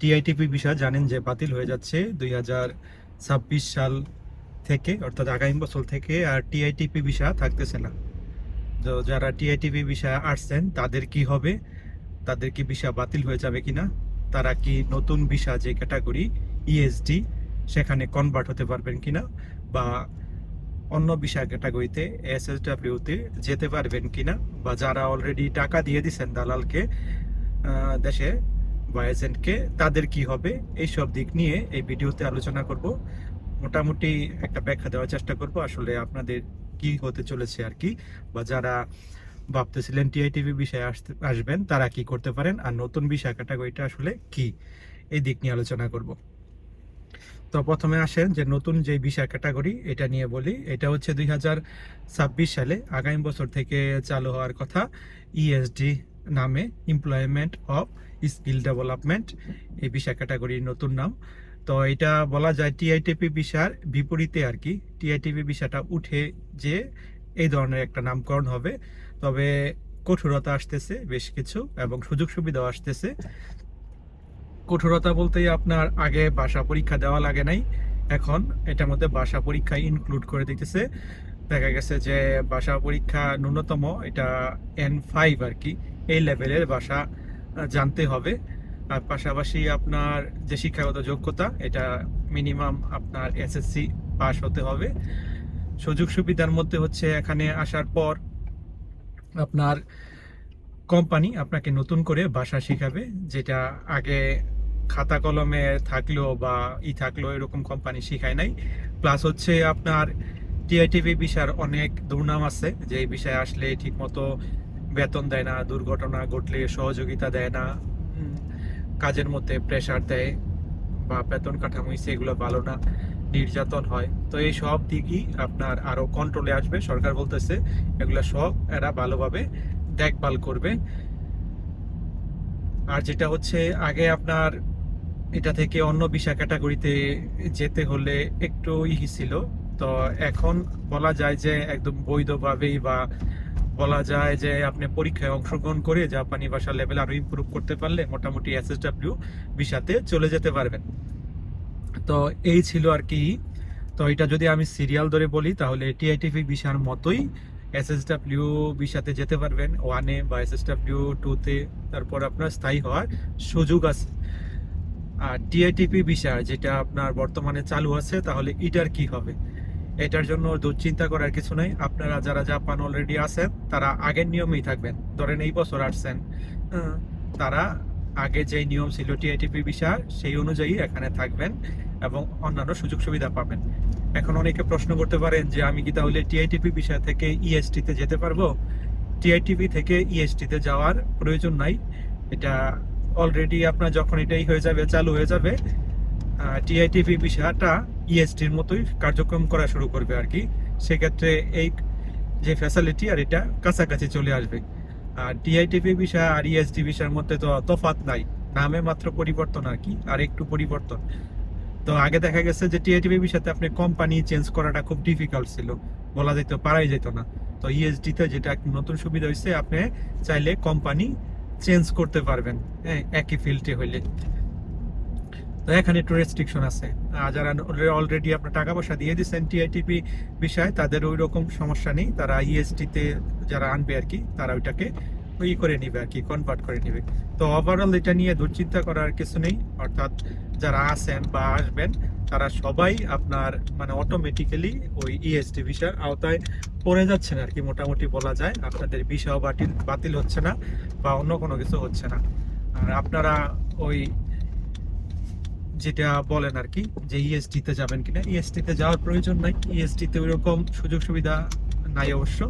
TITP visa জানেন যে বাতিল হয়ে যাচ্ছে দুই হাজার ছাব্বিশ সাল থেকে, অর্থাৎ আগামী বছর থেকে আর টিআইটিপি ভিসা থাকতেছে না। তো যারা টিআইটিপি ভিসা আসছেন, তাদের কি হবে? তাদের কি ভিসা বাতিল হয়ে যাবে কিনা? তারা কি নতুন ভিসা যে ক্যাটাগরি ইএসডি সেখানে কনভার্ট হতে পারবেন কিনা? বা অন্য ভিসা ক্যাটাগরিতে এসএসডাব্লিউতে যেতে পারবেন কিনা? বা যারা অলরেডি টাকা দিয়ে দিচ্ছেন দালালকে দেশে বা এজেন্টকে তাদের কি হবে এই সব দিক নিয়ে এই ভিডিওতে আলোচনা করব। মোটামুটি একটা ব্যাখ্যা দেওয়ার চেষ্টা করব, আসলে আপনাদের কি হতে চলেছে আর কি, বা যারা ভাবতেছিলেন টিআইটিভি বিষয়ে আসতে, আসবেন, তারা কি করতে পারেন, আর নতুন বিষয় ক্যাটাগরিটা আসলে কি, এই দিক নিয়ে আলোচনা করব। তো প্রথমে আসেন যে নতুন যে বিষয় ক্যাটাগরি, এটা নিয়ে বলি। এটা হচ্ছে দুই হাজার ছাব্বিশ সালে আগামী বছর থেকে চালু হওয়ার কথা ইএসডি নামে এমপ্লয়মেন্ট অফ স্কিল ডেভেলপমেন্ট এই বিষয় ক্যাটাগরির নতুন নাম। তো এটা বলা যায় টিআইটিপি বিষার বিপরীতে আর কি। টিআইটিপি বিষয়টা উঠে যে এই ধরনের একটা নামকরণ হবে। তবে কঠোরতা আসতেছে বেশ কিছু এবং সুযোগ সুবিধাও আসতেছে। কঠোরতা বলতেই আপনার আগে বাসা পরীক্ষা দেওয়া লাগে নাই। এখন এটার মধ্যে বাসা পরীক্ষা ইনক্লুড করে দিতেছে। দেখা গেছে যে বাসা পরীক্ষা ন্যূনতম এটা এন ফাইভ আর কি। এই লেভেলের ভাষা জানতে হবে। আর পাশাপাশি আপনার যে শিক্ষাগত যোগ্যতা, এটা মিনিমাম আপনার এসএসসি পাস হতে হবে। সুযোগ সুবিধার মধ্যে হচ্ছে এখানে আসার পর আপনার কোম্পানি আপনাকে নতুন করে ভাষা শেখাবে, যেটা আগে খাতা কলমে থাকল বা ই থাকল, এরকম কোম্পানি শেখায় নাই। প্লাস হচ্ছে আপনার টিআইটিভি বিষয়ের অনেক দুর্নাম আছে, যে এই বিষয়ে আসলে ঠিকমতো বেতন দেয় না, দুর্ঘটনা ঘটলে সহযোগিতা দেয় না কাজের মধ্যে প্রেশার দেয় বা বেতন কাঠামো সেগুলো ভালো না, নির্যাতন হয়। তো এই সব দিকই আপনার আরও কন্ট্রোলে আসবে, সরকার বলতেছে এগুলো সব এরা ভালোভাবে দেখভাল করবে। আর যেটা হচ্ছে, আগে আপনার এটা থেকে অন্য বিষয় ক্যাটাগরিতে যেতে হলে একটু ই ছিল। তো এখন বলা যায় যে একদম বৈধভাবেই বা বলা যায় যে আপনি পরীক্ষায় অংশগ্রহণ করে জাপানি ভাষা লেভেল আরও ইমপ্রুভ করতে পারলে মোটামুটি এস এস ডাব্লিউ বিষাতে চলে যেতে পারবেন। তো এই ছিল আর কি। তো এটা যদি আমি সিরিয়াল ধরে বলি, তাহলে টিআইটিভি বিষার মতোই এস এস ডাব্লিউ বিষাতে যেতে পারবেন। ওয়ানে বা এস এস ডাব্লিউ টুতে তারপর আপনার স্থায়ী হওয়ার সুযোগ আছে। আর টিআইটিপি বিষয় যেটা আপনার বর্তমানে চালু আছে, তাহলে এটার কি হবে? এটার জন্য দুশ্চিন্তা করার কিছু নাই। আপনারা যারা জাপান অলরেডি আছেন, তারা আগের নিয়মেই থাকবেন। ধরেন এই বছর আসছেন তারা আগে যে নিয়ম ছিল টিআইটিপি বিষয় সেই অনুযায়ী এখানে থাকবেন এবং অন্যান্য সুযোগ সুবিধা পাবেন। এখন অনেকে প্রশ্ন করতে পারেন যে, আমি কি তাহলে টিআইটিপি বিষয় থেকে ইএসটি তে যেতে পারব? টিআইটিপি থেকে ইএসটি তে যাওয়ার প্রয়োজন নাই। এটা অলরেডি আপনার যখন এটাই হয়ে যাবে, চালু হয়ে যাবে টিআইটিপি বিষয়টা ইএসটির মতোই কার্যক্রম করা শুরু করবে আর কি। সেক্ষেত্রে এই যে ফ্যাসিলিটি আর এটা কাছাকাছি চলে আসবে। আর টিআইটিপি বিষয় আর ইএসটি বিষয়ের মধ্যে তো তফাৎ নাই। নামে মাত্র পরিবর্তন আর কি, আর একটু পরিবর্তন। তো আগে দেখা গেছে যে টিআইটিপি বিষয়তে আপনি কোম্পানি চেঞ্জ করাটা খুব ডিফিকাল্ট ছিল। বলা যেত, পারাই যেত না। তো ইএসডি তে যেটা নতুন সুবিধা হয়েছে আপনি চাইলে কোম্পানি চেঞ্জ করতে পারবেন। হ্যাঁ একই ফিল্ডে হইলে। তো এখানে একটু রেস্ট্রিকশন আছে। যারা অলরেডি আপনার টাকা পয়সা দিয়ে দিচ্ছেন টিআইটিপি বিষয়, তাদের ওই রকম সমস্যা নেই। তারা ইএসটি তে যারা আনবে আর কি, তারা ওইটাকে ই করে নিবে আর কি কনভার্ট করে নিবে। তো ওভারঅল এটা নিয়ে দুশ্চিন্তা করার কিছু নেই। অর্থাৎ যারা আছেন বা আসবেন, তারা সবাই আপনার মানে অটোমেটিক্যালি ওই ইএসটি ভিসার আওতায় পড়ে যাচ্ছেন আর কি, মোটামুটি বলা যায়। আপনাদের ভিসাও বাতিল বাতিল হচ্ছে না বা অন্য কোনো কিছু হচ্ছে না। আর আপনারা ওই যেটা বলেন আর কি, যে ইএসটি তে যাবেন কিনা। ইএসটি তে যাওয়ার প্রয়োজন নাই। ইএসটি তে ওইরকম সুযোগ সুবিধা নাই অবশ্য।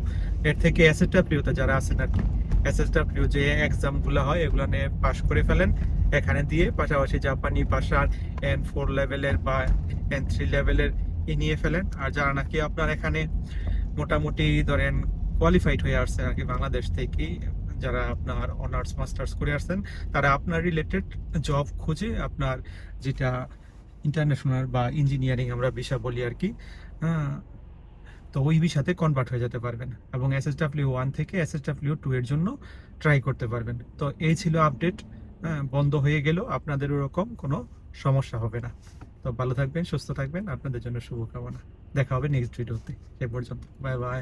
এর থেকে এসএসডাব্লিউ তে যারা আছেন আর কি এসএসডাব্লিউ যে এক্সামগুলো হয়, এগুলো নিয়ে পাশ করে ফেলেন। এখানে দিয়ে পাশাপাশি জাপানি ভাষার এন ফোর লেভেলের বা এন থ্রি লেভেলের ই নিয়ে ফেলেন। আর যারা নাকি আপনার এখানে মোটামুটি ধরেন কোয়ালিফাইড হয়ে আসছে আর কি, বাংলাদেশ থেকে যারা আপনার অনার্স মাস্টার্স করে আসছেন, তারা আপনার রিলেটেড জব খুঁজে আপনার যেটা ইন্টারন্যাশনাল বা ইঞ্জিনিয়ারিং আমরা বিষয় বলি আর কি হ্যাঁ তো ওই বিষয়তে কনভার্ট হয়ে যেতে পারবেন এবং এস এস ডাব্লিউ ওয়ান থেকে এস এস ডাব্লিউ টু এর জন্য ট্রাই করতে পারবেন। তো এই ছিল আপডেট হ্যাঁ বন্ধ হয়ে গেলেও আপনাদের ওরকম কোনো সমস্যা হবে না। তো ভালো থাকবেন, সুস্থ থাকবেন, আপনাদের জন্য শুভকামনা। দেখা হবে নেক্সট ভিডিওতে সে পর্যন্ত। Bye bye